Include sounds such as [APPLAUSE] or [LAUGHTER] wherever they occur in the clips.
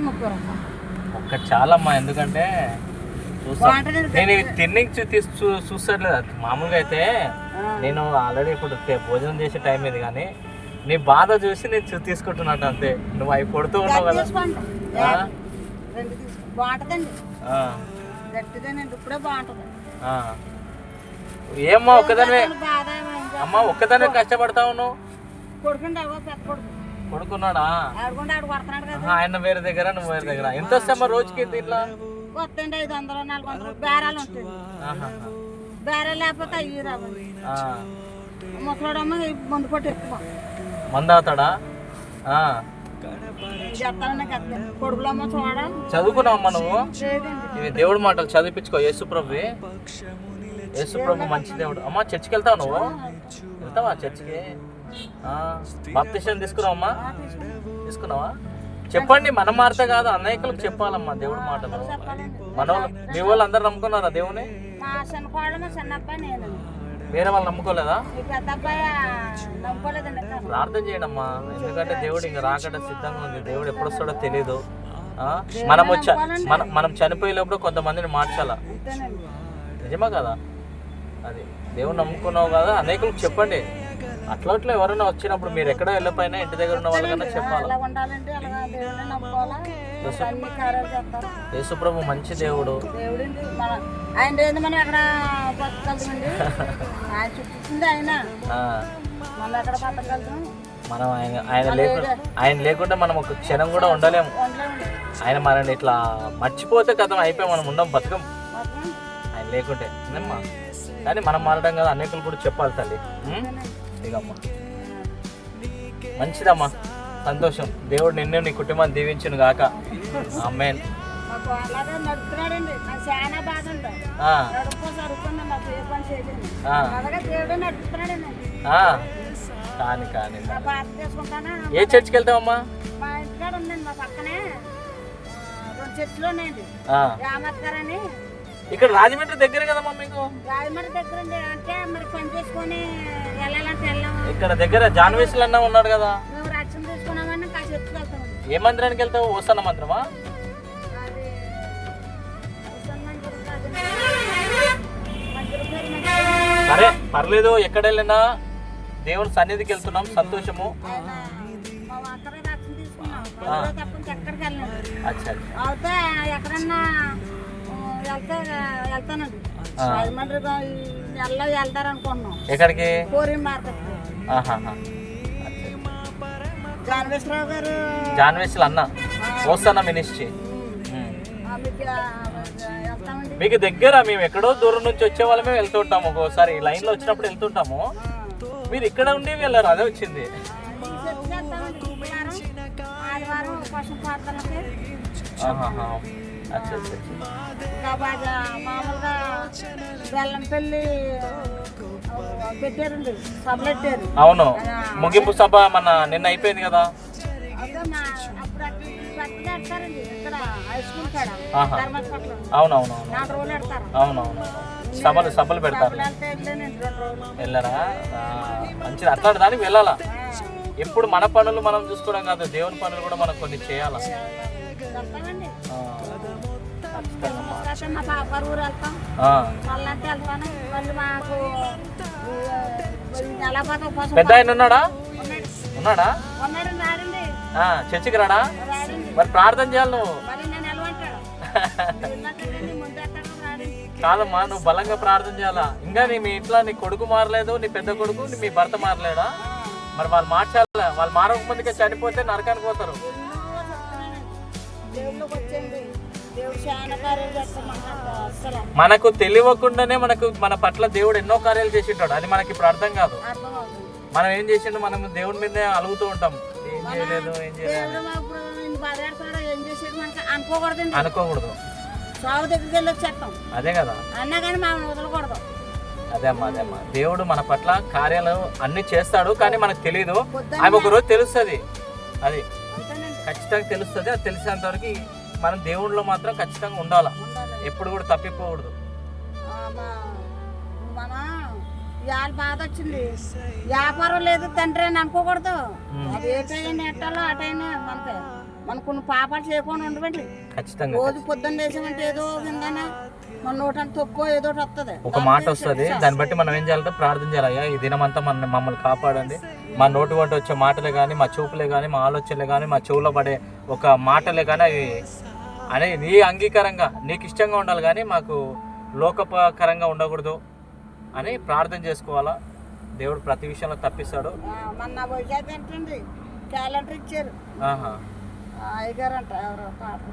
ముప్పై రూపాయలు ఒక్క చాలమ్మా ఎందుకంటే నేను ఇవి తిని చూ- తీసి చూ చూస్తలేదు మామూలుగా అయితే నేను ఆల్రెడీ ఇప్పుడు తే- భోజనం చేసే టైం ఇది కానీ నీ బాధ చూసి నేను చూ- తీసుకుంటున్నట్టు అంతే. నువ్వు అవి కొడుతూ ఉన్నావు కదా. తీసుకోండి. ఆ? రెండు తీసుకో. బాగుంటుందండి. ఆ, గట్టిదేనండి ఇప్పుడే బాగుంటుంది. ఆ. ఏమ్మా ఒక్కదానివే. బాధ ఏమో ఇంకా. అమ్మా ఒక్కదానివే కష్టపడతా ఉన్నావు కొడుకుండి అవ్వ పెద్ద కొడుకు కొడుకున్నాడా? ఆయన వేరే దగ్గర నువ్వు వేరే దగ్గర. ఎంత వస్తామా రోజుకి దీంట్లో? వస్తుండే ఐదు వందలు నాలుగు వందలు బేరాలు బేరాలు లేకపోతే అయ్యి రావండి ఆ. ముసలాడమ్మ ముందు కొట్టి ఎక్కువ. మందు అవుతాడా చదువుకున్నావమ్మా నువ్వు? ఇవి దేవుడి మాటలు చదివించుకో యేసుప్రభు యేసుప్రభు మంచి దేవుడు. అమ్మా చర్చికి వెళ్తావు నువ్వు? వెళ్తావా చర్చికి? బాప్తిషన్ తీసుకున్నావమ్మా? తీసుకున్నావా? చెప్పండి మనం మారితే కాదు అనేకులకు చెప్పాలమ్మా దేవుడి మాటలు. మన వాళ్ళు మీ వాళ్ళు అందరు నమ్ముకున్నారా దేవుని వేరే వాళ్ళు నమ్ముకోలేదా. ప్రార్థన చేయడమ్మా ఎందుకంటే దేవుడు ఇంకా రాకట సిద్ధంగా ఉంది. దేవుడు ఎప్పుడు వస్తాడో తెలియదు ఆ? మనం వచ్చా మనం మనం చనిపోయేటప్పుడు కొంతమందిని మార్చాలా? నిజమా కదా? అది దేవుడు నమ్ముకున్నావు కదా అనేకులకు చెప్పండి. అట్లా అట్లా ఎవరైనా వచ్చినప్పుడు మీరు ఎక్కడ వెళ్ళపోయినా ఇంటి దగ్గర ఉన్న వాళ్ళకన్నా చెప్పాలి? యేసుప్రభు మంచి దేవుడు. మన ఆయన మనం ఎక్కడ [LAUGHS] ఆయన ఆయన. ఆ, మనం ఎక్కడ బతకగలుగుతాం? మనం ఆయన ఆయన లేకుండా ఆయన లేకుండా మనం ఒక క్షణం కూడా ఉండలేము. ఆయన మనల్ని ఇట్లా మర్చిపోతే కథం అయిపోయి మనం ఉండం బతకం. ఆయన లేకుంటే. కానీ మనం మారడం కదా అనేకులు కూడా చెప్పాలి తల్లి. ఉం? ఇదమ్మా మంచిదమ్మా. సంతోషం. దేవుడు నిన్ను నీ కుటుంబాన్ని దీవించును గాక. అమ్మేన్. కాని కాని. ఏ చర్చికి వెళ్తావమ్మా? చెట్లు ఉన్నాయండి. ఇక్కడ రాజమండ్రి దగ్గర కదమ్మా మీకు? రాజమండ్రి దగ్గర ఉంది. అంటే మరి పని చేసుకొని వెళ్ళాలంటే వెళ్ళాము ఇక్కడ దగ్గర జాన్వేసులు అన్న ఉన్నాడు కదా. మేము రక్షణ తీసుకున్నామని కాసి ఎత్తుకెళ్తామండి ఏ మందిరానికి వెళ్తావు? ఓసన్న మందిరమా? అది పేరు మందిరం. సరే పర్లేదు. ఎక్కడ వెళ్ళినా దేవుని సన్నిధికి వెళ్తున్నాం. సంతోషము. ఆయన మా అక్కడే రక్షణ తీసుకున్నాం. ఎవరో తప్ప ఎక్కడికి వెళ్ళండి అచ్చా ఎక్కడన్నా వెళ్తే వెళ్తానండి. ఆ. రాజమండ్రి నెలలో వెళ్తారు అనుకున్నాం ఎక్కడికి కోరి మార్కెట్. జానవేశ్వరరావు గారు జాన్వేసులు అన్న. ఓసన్న మినిస్ట్రీ? మీకు దగ్గర మేము ఎక్కడో దూరం నుంచి వచ్చే వాళ్ళమే వెళ్తుంటాము ఒక్కోసారి లైన్లో వచ్చినప్పుడు వెళ్తుంటాము మీరు ఇక్కడ ఉండి వెళ్ళారు అదే వచ్చింది. ఈ ఇంకా బాగా మామూలుగా బెల్లం పెళ్ళి పెట్టారండి సభలు పెట్టారు అవును. ముగింపు సభ మన నిన్న అయిపోయింది కదా? అవునవును అవునవును సభలు సభలు పెడతారు. వెళ్ళారా? మంచిది. అట్లాంటి దానికి వెళ్ళాలా? ఎప్పుడు మన పనులు మనం చూసుకోవడం కాదు దేవుని పనులు కూడా మనం కొన్ని చేయాలా? మా పాప ఊరు వెళ్తాం వెళ్తాను మాకు పెద్ద ఆయన ఉన్నాడా? ఉన్నాడా? రాడండి చర్చికి రాడా? మరి ప్రార్థన చేయాలి నువ్వు. మరి నేను కాదమ్మా నువ్వు బలంగా ప్రార్థన చేయాలా? ఇంకా నీ మీ ఇంట్లో నీ కొడుకు మారలేదు నీ పెద్ద కొడుకు నీ- మీ భర్త మారలేడా? మరి వాళ్ళు మార్చాలా? వాళ్ళు మారక ముందుకే చనిపోతే నరకానికి పోతారు. మనకు తెలియకుండానే మనకు మన పట్ల దేవుడు ఎన్నో కార్యాలు చేసింటాడు. అది మనకి ఇప్పుడు అర్థం కాదు. మనం ఏం చేసిండు? మనం దేవుడి మీదే అలుగుతూ ఉంటాం. ఏం చేయలేదు ఏం చేయలేదు అనుకోకూడదు సాగు దగ్గరికి వెళ్ళి వచ్చేస్తాం అదే కదా. అన్నా కానీ మనం వదలకూడదు. అదే అమ్మా అదే అమ్మా. దేవుడు మన పట్ల కార్యాలు అన్ని చేస్తాడు కానీ మనకు తెలియదు ఆమె ఒక రోజు తెలుస్తుంది. అది ఖచ్చితంగా తెలుస్తుంది. అది తెలిసేంత వరకు మనం దేవుడిలో మాత్రం ఖచ్చితంగా ఉండాలి? ఎప్పుడు కూడా తప్పిపోకూడదు. ఇవాళ బాధ వచ్చింది. వ్యాపారం లేదు తండ్రి అని అనుకోకూడదు. అది ఏ టైం ఎట్టాలో ఆ టైం మనకి. మన కొన్ని పాపాలు చేయకుండా ఉండవండి. ఖచ్చితంగా రోజు పొద్దున్న లేచామంటే ఏదో విందానా? మన నోటంటే తప్పు ఏదో ఒకటి వస్తుంది ఒక మాట వస్తుంది దాన్ని బట్టి మనం ఏం చేయాలంటే ప్రార్థన చేయాలి. అయ్యా ఈ దినమంతా మన మమ్మల్ని కాపాడండి. మా నోటి వంట వచ్చే మాటలే కానీ మా చూపులే కానీ మా ఆలోచనలే కానీ మా చెవులో పడే ఒక మాటలే కానీ అవి అనే నీ అంగీకారంగా నీకు ఇష్టంగా ఉండాలి కానీ మాకు లోకపకరంగా ఉండకూడదు అని ప్రార్థన చేసుకోవాలా? దేవుడు ప్రతి విషయంలో తప్పిస్తాడు. మొన్న వైజాగ్ ఏంటండి? క్యాలెండర్ ఇచ్చారు. ఆహా. ఆ అయ్యగారంట ఎవరో పాటలు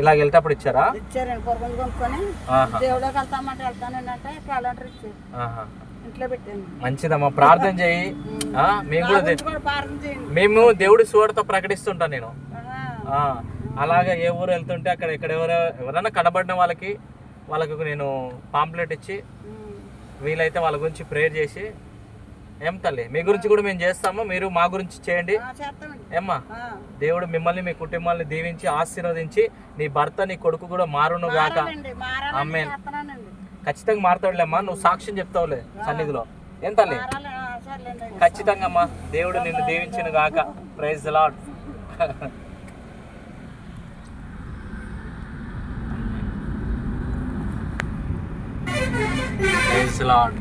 ఇలాగ వెళ్తేప్పుడు ఇచ్చారా? ఇచ్చారండి పొరుగులు కొనుక్కొని. ఆహా. దేవుడికి వెళ్తామంటే వెళ్తానండి అంటే క్యాలెండర్ ఇచ్చారు. ఆహా. ఇంట్లో పెట్టాను. మంచిదమ్మా ప్రార్థన చేయి. మేము కూడా మేము దేవుడి సువార్త ప్రకటిస్తుంటాను నేను. అలాగే ఏ ఊరు వెళ్తుంటే అక్కడ ఇక్కడ ఎవరో ఎవరైనా కనబడిన వాళ్ళకి వాళ్ళకు నేను పాంప్లెట్ ఇచ్చి. వీలైతే వాళ్ళ గురించి ప్రేయర్ చేసి ఏం తల్లి మీ గురించి కూడా మేము చేస్తాము మీరు మా గురించి చేయండి. ఏమ్మా. దేవుడు మిమ్మల్ని మీ కుటుంబాన్ని దీవించి ఆశీర్వదించి నీ భర్త నీ కొడుకు కూడా మారును గాక. చేస్తున్నానండి ఖచ్చితంగా మారుతాడులేమ్మా నువ్వు సాక్ష్యం చెప్తావులే సన్నిధిలో. ఏం తల్లి? ఖచ్చితంగా అమ్మా దేవుడు నిన్ను దీవించిన గాక. Praise lord [LAUGHS] praise lord